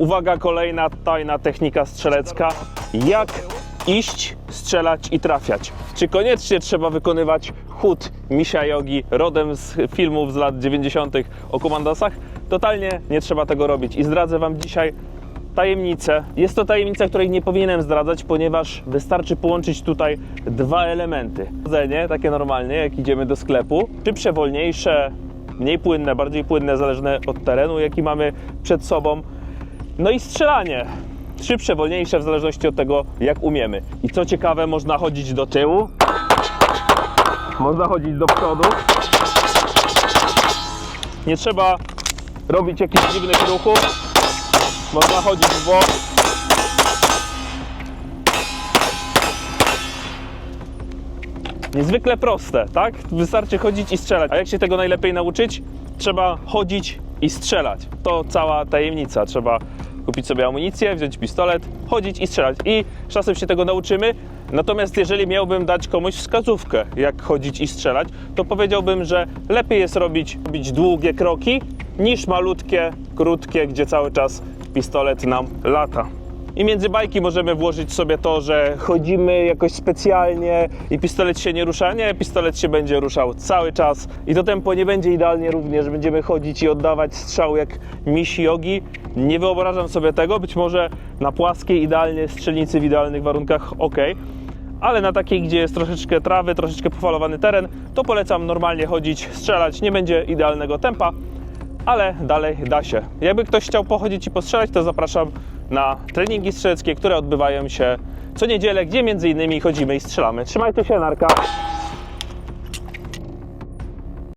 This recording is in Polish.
uwaga, kolejna tajna technika strzelecka. Jak iść, strzelać i trafiać. Czy koniecznie trzeba wykonywać chód misia jogi rodem z filmów z lat 90. o komandosach? Totalnie nie trzeba tego robić i zdradzę Wam dzisiaj tajemnicę. Jest to tajemnica, której nie powinienem zdradzać, ponieważ wystarczy połączyć tutaj dwa elementy. Chodzenie, takie normalnie, jak idziemy do sklepu, szybsze, wolniejsze, mniej płynne, bardziej płynne, zależne od terenu, jaki mamy przed sobą. No i strzelanie. Szybsze, wolniejsze, w zależności od tego, jak umiemy. I co ciekawe, można chodzić do tyłu, można chodzić do przodu. Nie trzeba robić jakichś dziwnych ruchów. Można chodzić w bok. Niezwykle proste, tak? Wystarczy chodzić i strzelać. A jak się tego najlepiej nauczyć? Trzeba chodzić i strzelać. To cała tajemnica. Trzeba kupić sobie amunicję, wziąć pistolet, chodzić i strzelać. I czasem się tego nauczymy. Natomiast jeżeli miałbym dać komuś wskazówkę, jak chodzić i strzelać, to powiedziałbym, że lepiej jest robić, robić długie kroki niż malutkie, krótkie, gdzie cały czas pistolet nam lata. I między bajki możemy włożyć sobie to, że chodzimy jakoś specjalnie i pistolet się nie rusza. Nie, pistolet się będzie ruszał cały czas i to tempo nie będzie idealnie równie, że będziemy chodzić i oddawać strzał jak misi jogi. Nie wyobrażam sobie tego, być może na płaskiej idealnie strzelnicy w idealnych warunkach ok, ale na takiej, gdzie jest troszeczkę trawy, troszeczkę pofalowany teren, to polecam normalnie chodzić, strzelać. Nie będzie idealnego tempa, ale dalej da się. Jakby ktoś chciał pochodzić i postrzelać, to zapraszam na treningi strzeleckie, które odbywają się co niedzielę, gdzie między innymi chodzimy i strzelamy. Trzymajcie się, narka.